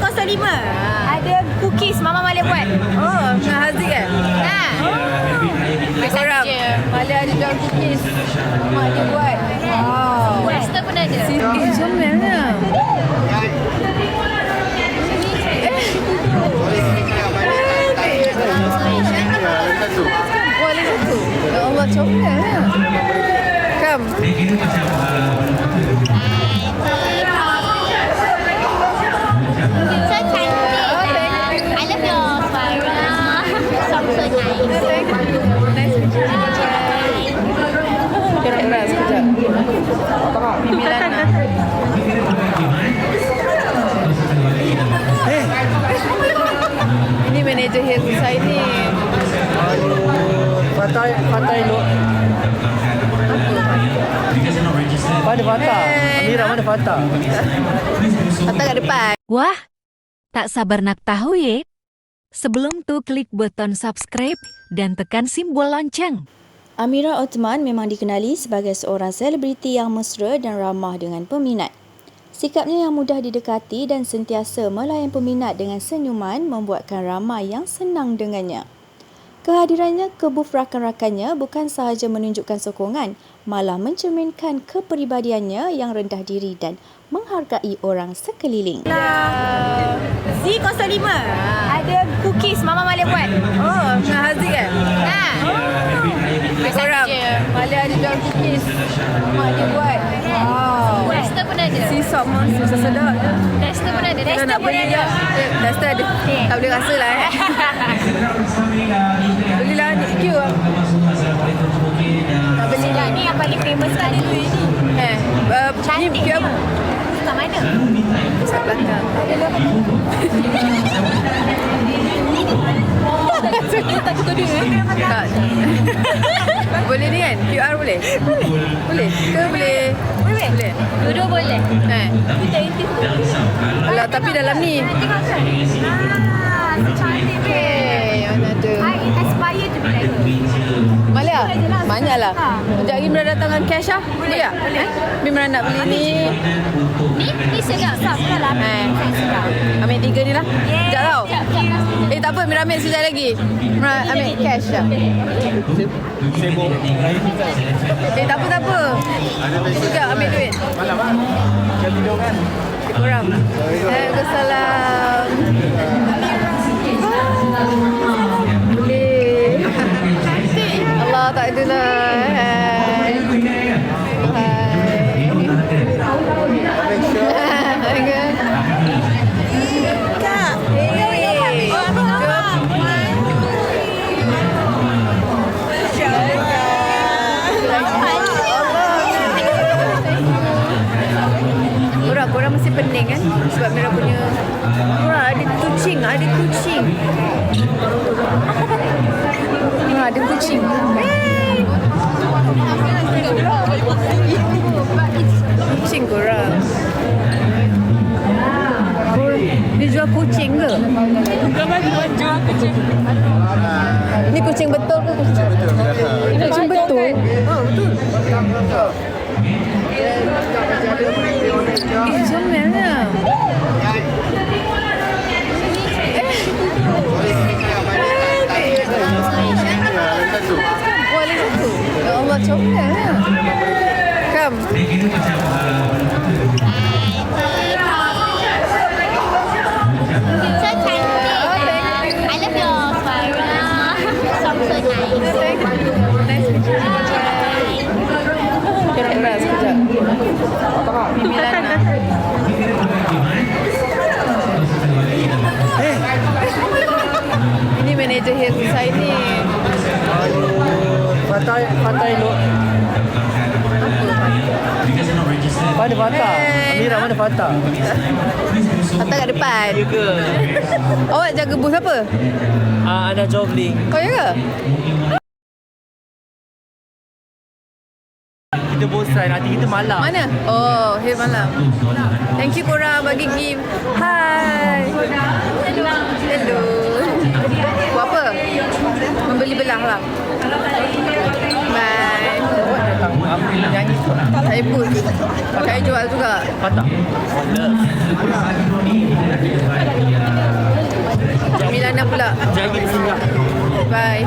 Z05. Ada cookies Mama Malia buat. Oh, dengan Haziq kan? Ha. Lebih kurang. Malia ada jual cookies. Mak dia buat. Wow. Western pun ada. Si comelnya. Boleh satu. Ya Allah, comelnya. Come. Amira mana Fatah? Patah kat depan. Wah, tak sabar nak tahu ye? Sebelum tu klik button subscribe dan tekan simbol lonceng. Amira Othman memang dikenali sebagai seorang selebriti yang mesra dan ramah dengan peminat. Sikapnya yang mudah didekati dan sentiasa melayan peminat dengan senyuman membuatkan ramai yang senang dengannya. Kehadirannya ke booth rakan-rakannya bukan sahaja menunjukkan sokongan, malah mencerminkan kepribadiannya yang rendah diri dan menghargai orang sekeliling. Z05. Ada cookies Mama Malia buat. Oh, dengan Haziq kan? Ha. Lebih kurang. Malia ada jual cookies. Mak dia buat. Wow. Western pun ada. Si sok pun susah sedap je. Dexter pun ada. Dexter nak pun beli ada. je. Duster ada. Tak boleh rasa lah eh. Belilah ni Q lah. Tak beli Sedap ni yang paling famous sekali ni. Eh, uh, ni Cantik ni. apa? Kat mana? Kat belakang. Takut dia. Tak. boleh ni kan? QR boleh? Boleh. Ke boleh? Boleh? Boleh. Dua-dua boleh. Eh. Alah, tapi dalam ni. Kan? Ah, cantik? Mana tu? I aspire to be like her. Malia? Banyak lah. Sekejap lagi Mira datang dengan cash lah. Boleh tak? Eh? Mira nak beli ni. Ni, ni sedap. Sedap pula lah. Eh. Sedap. Ambil tiga ni lah. Yeah. Sekejap tau. Sekejap. Eh tak apa, Mira ambil sekejap lagi. Mira ambil cash dah. Sibuk. Eh tak apa, tak apa. Sekejap ambil duit. Malam ah. Jam tidur kan? Kurang. Waalaikumsalam. Tak adalah. Kucing betul ke kucing? betul? Kucing betul? Oh, betul. Eh, comelnya. Boleh satu. Ya Allah, comelnya. Come. Fatai Lo. Mana Fatah? Amira mana Fatah? Patah kat depan. Ya ke? Awak jaga bus apa? Ah, ada jogging. Kau ya ke? Kita bosan, nanti kita malam. Mana? Oh, Hill malam. Thank you korang bagi gift. Hai. Hello. Buat apa? Membeli belah lah. Bye. Apa yang nyanyi tu? Saya pun. Saya jual juga. Tak. Jadi singgah. Bye.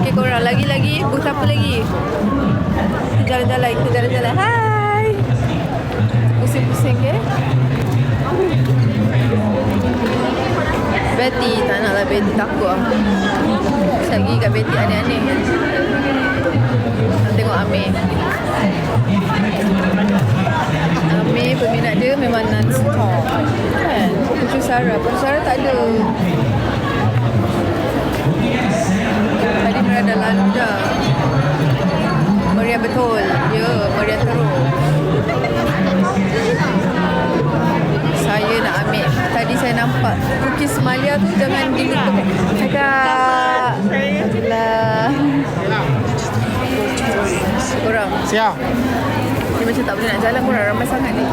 Okay korang lagi-lagi booth apa lagi? Kita jalan-jalan, kita jalan-jalan. Hai. Pusing-pusing ke? Betty, tak nak lah Betty takut lah. Lagi kat Betty aneh-aneh. Memang non-stop. Kan? Pucu Sarah. Pucu Sarah tak ada. Tadi berada lalu dah. Meriah betul. Ya, meriah teruk. Saya nak ambil. Tadi saya nampak cookies Malia tu jangan dilupakan. Cakap. Lah. Korang. Siap. Dia macam tak boleh nak jalan korang. Ramai sangat ni.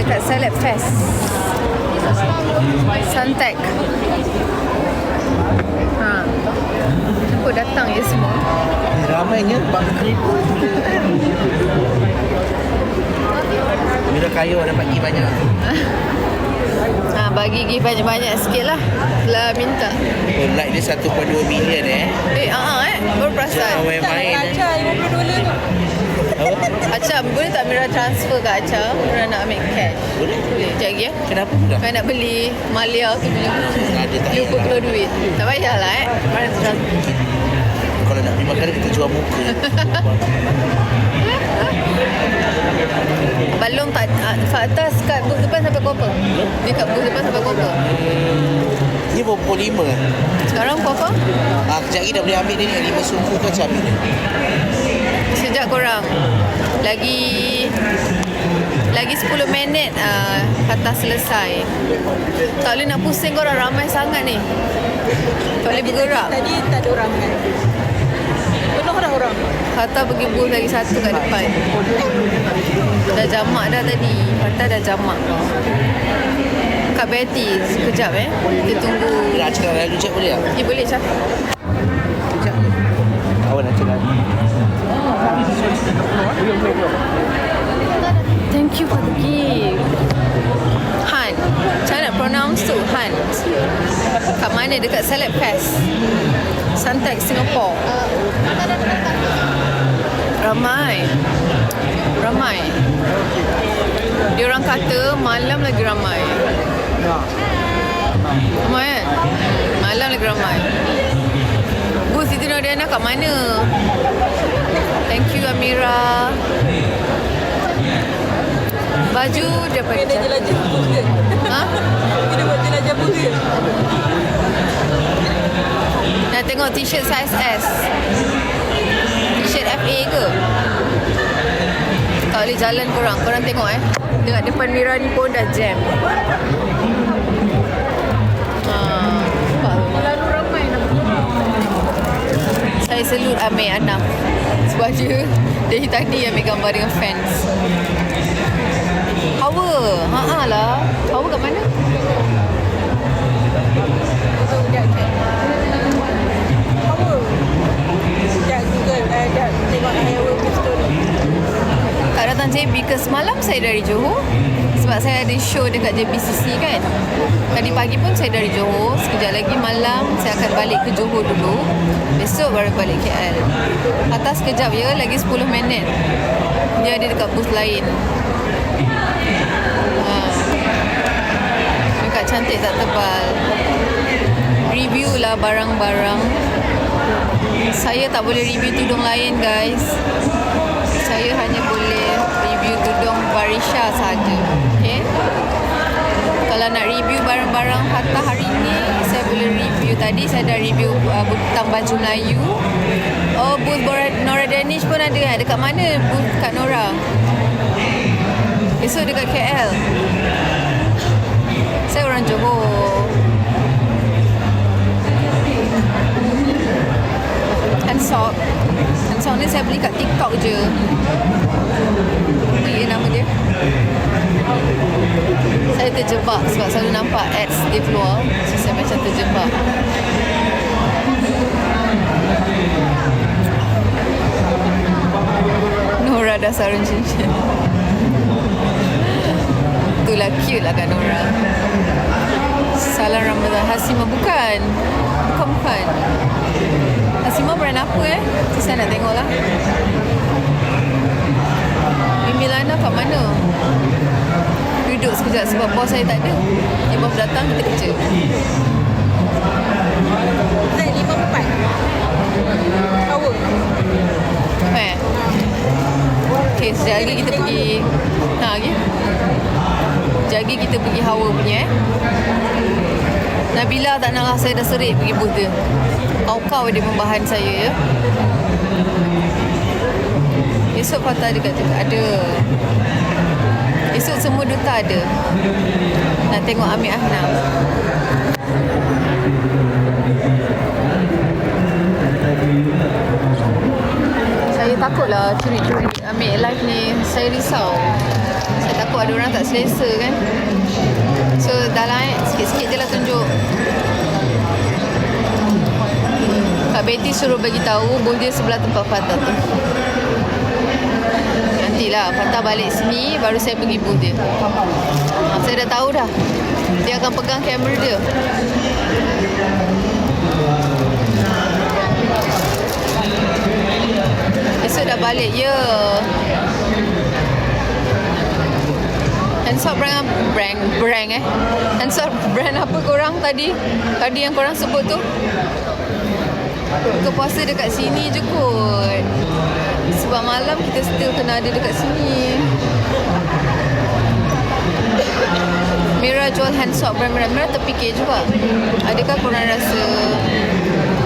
Kat Salad Fest. Suntec. Ha. Kenapa datang ya semua? Ramainya bak ribu. Bila kaya orang dapat pergi banyak. Ha, bagi gift banyak-banyak sikit lah. Lah minta. Oh, like dia 1.2 million eh. Eh, ah, uh eh. Baru perasan. Jangan main-main. eh. Apa? Acah, boleh tak Mira transfer kat Acah? Mira nak ambil cash. Boleh? Boleh. Sekejap lagi ya. Kenapa pula? Saya nak beli Malia tu punya. Ada tak Lupa payah. keluar duit. Tak payahlah eh. Mari transfer. Kalau nak pergi makan kita jual muka. Balong tak ah, atas kat booth depan sampai pukul apa? Dia kat booth depan sampai pukul apa? Ni pukul 5. Sekarang pukul apa? Ah, kejap lagi dah boleh ambil dia ni. 5 suku ke macam ambil dia. Sekejap korang. Lagi lagi 10 minit uh, kata selesai. Tak boleh nak pusing korang ramai sangat ni. Tak boleh bergerak. Tadi tak ada orang kan? Penuh dah orang. Hatta pergi booth lagi satu kat depan. Dah jamak dah tadi. Hatta dah jamak. Kak Betty, sekejap eh. Kita tunggu. Nak cakap lalu cek boleh tak? Eh boleh cakap. Awak nak cakap. Thank you for the gift. Han. Macam mana nak pronounce tu? Han. Kat mana? Dekat Salad Fest. Suntec, Singapore. Ramai. Ramai. Dia orang kata malam lagi ramai. Ramai kan? Malam lagi ramai. Siti Nodiana kat mana? Thank you Amira. Baju daripada Kena jelajah bus dia. Ha? Kena buat jelajah bus dia. Nak tengok t-shirt size S. T-shirt FA ke? Tak boleh jalan korang. Korang tengok eh. Dekat depan Mira ni pun dah jam. Saya salute Amir Anam Sebab dia Dari tadi ambil gambar dengan fans. Power. Haa lah. Power kat mana? Tak datang JB ke semalam saya dari Johor Sebab saya ada show dekat JBCC kan. Tadi pagi pun saya dari Johor Sekejap lagi malam saya akan balik ke Johor dulu. Besok baru balik KL Atas sekejap ya lagi 10 minit. Dia ada dekat booth lain. Ha. Dekat cantik tak tebal. Review lah barang-barang. Saya tak boleh review tudung lain guys. Saya hanya boleh Barisha saja. Okay. Kalau nak review barang-barang Hatta hari ni, saya boleh review tadi saya dah review uh, butang baju Melayu. Oh, booth Nora Danish pun ada kan? Dekat mana booth kat Nora? Esok dekat KL. Saya orang Johor. Hansok. Hansok ni saya beli kat TikTok je. Saya terjebak sebab selalu nampak ads dia keluar. So saya macam terjebak. Nora dah sarung cincin. Itulah cute lah Kak Nora. Salam Ramadan. Hasimah bukan. Bukan bukan. Hasimah brand apa eh? Saya nak tengok lah. Mimi Lana kat mana? Duduk sekejap sebab bos saya tak ada. Dia baru datang kita kerja. Saya lima empat. Power. Eh. Okay, sekejap lagi kita pergi. Ha, lagi. Sekejap lagi kita pergi Hawa punya eh. Nabila tak nak saya dah serik pergi booth dia. Kau-kau dia membahan saya ya. Esok patah dekat tu ada. Esok semua duta ada. Nak tengok Amir Ahnaf. Saya takutlah curi-curi ambil live ni. Saya risau. Saya takut ada orang tak selesa kan. So dah lah. Sikit-sikit je lah tunjuk. Kak Betty suruh bagi tahu dia sebelah tempat Fatah tu. Nantilah Fatah balik sini baru saya pergi booth dia. Ha, saya dah tahu dah. Dia akan pegang kamera dia. Esok dah balik ya. Hansop brand? Brand, brand eh. Hansop brand apa korang tadi? Tadi yang korang sebut tu? Buka puasa dekat sini je kot. Sebab malam kita still kena ada dekat sini. Mira jual hand soap brand-brand. Mira terfikir juga Adakah korang rasa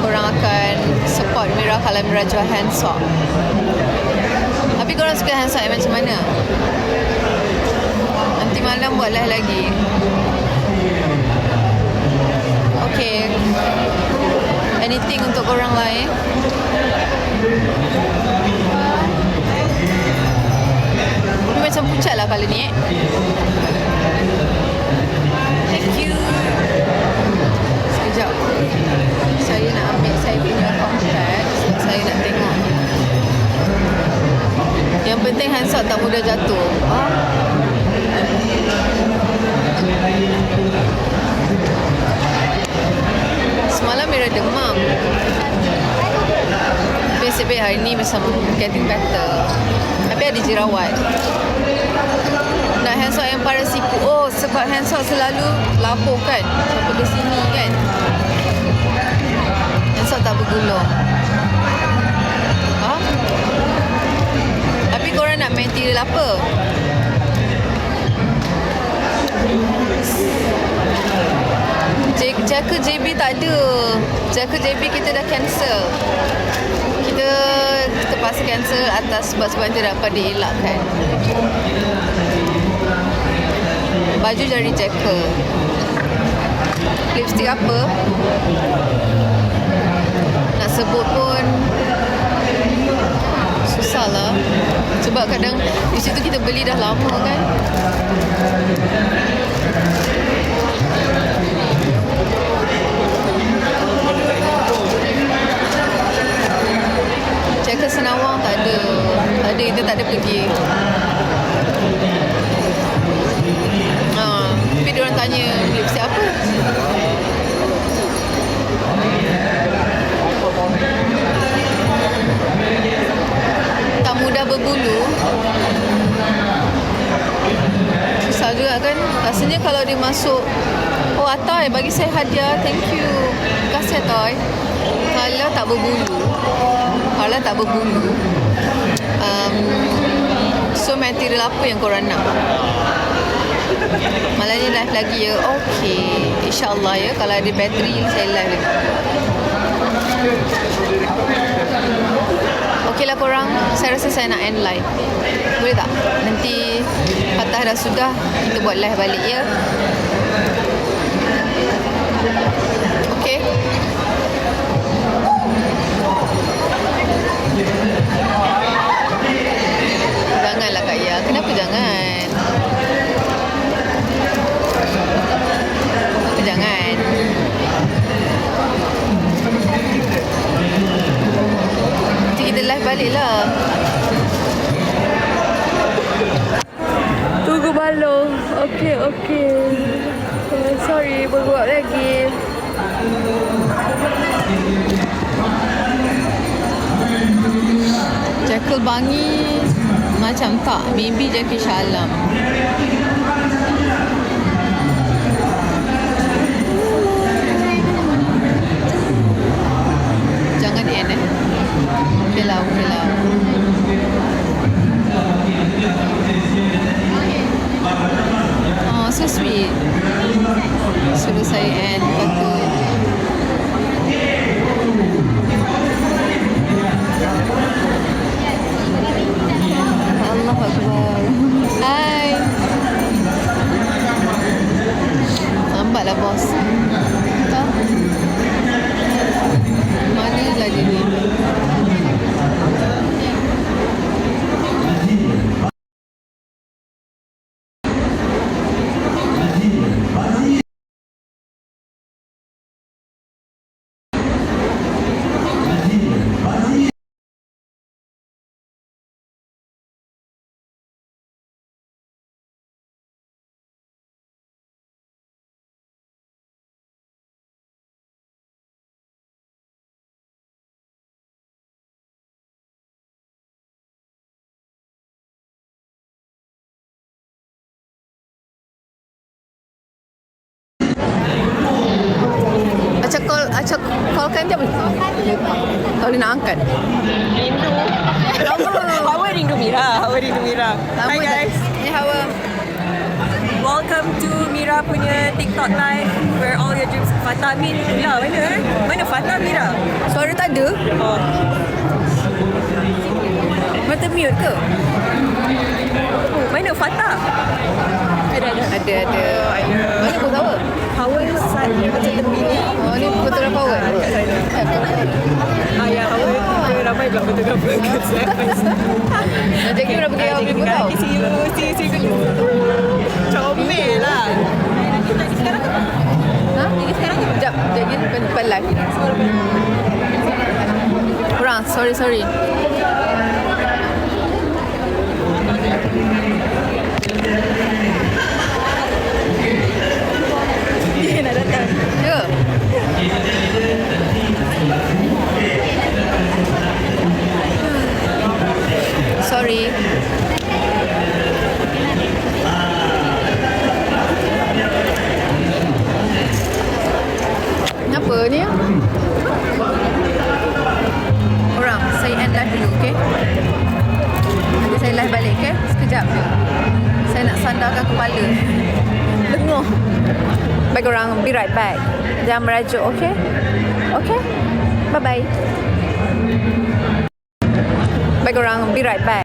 Korang akan support Mira Kalau Mira jual hand soap Tapi korang suka hand soap macam mana? Nanti malam buat live lagi. Okay. Anything untuk korang lain Ini macam pucat lah kali ni eh Thank you. Sekejap. Saya nak ambil saya punya sebab saya nak tengok. Yang penting handshot tak mudah jatuh. Ah. Semalam Mira demam. Baik hari ni macam getting better. Ada jerawat. Nak hand soap yang pada siku. Oh, sebab hand soap selalu lapuk kan. Sampai ke sini kan. Hand soap tak bergulung. Ha? Tapi korang nak material apa? Jaka JB tak ada. Jaka JB kita dah cancel. Kita terpaksa cancel atas sebab-sebab yang tidak dapat dielakkan. Baju dari Jaka. Lipstick apa? Nak sebut pun susah lah. Sebab kadang di situ kita beli dah lama kan. Atoy bagi saya hadiah Thank you Terima kasih Atoy ha, Kalau tak berbulu, kalau tak berbulu, um, so material apa yang korang nak? Malam ni live lagi ya. Okey. InsyaAllah ya. Kalau ada bateri saya live lagi. Okeylah korang. Saya rasa saya nak end live. Boleh tak? Nanti patah dah sudah kita buat live balik ya. Kenapa jangan? Kenapa jangan? Nanti kita live balik lah. Tunggu malu. Okey, okey. Uh, sorry, berbuat lagi. Jackal Bangi macam tak. Maybe Jackie Shalam. Call, acak call kan boleh. Tak boleh nak angkat. Rindu. Hawa rindu Mira. Hawa rindu Mira. Hi guys. Ni Hawa. Welcome to Mira punya TikTok live where all your dreams Fatah Amin Mira mana eh? Mana Fatah Mira? Suara tak ada? Oh. Mata mute ke? oh mana Fatah? Ada ada. Ada, ada. Mana kau tahu? Hawa sat macam terbini. Oh, ni fotografer. Ah ya Hawa dia ramai pula fotografer. Nak jadi berapa kali awak boleh tahu? See you, see you, see you. Comel lah. Ha? Sekejap, jadi depan live. Kurang, sorry, sorry. Dia nak datang. Ya. Sorry. Kenapa ni? Orang, saya end live dulu, okay? Nanti saya live balik, okay? Sekejap je. Saya nak sandarkan kepala. Lenguh. Baik orang, be right back. Jangan merajuk, okay? Okay? Bye-bye. Baik orang, be right back.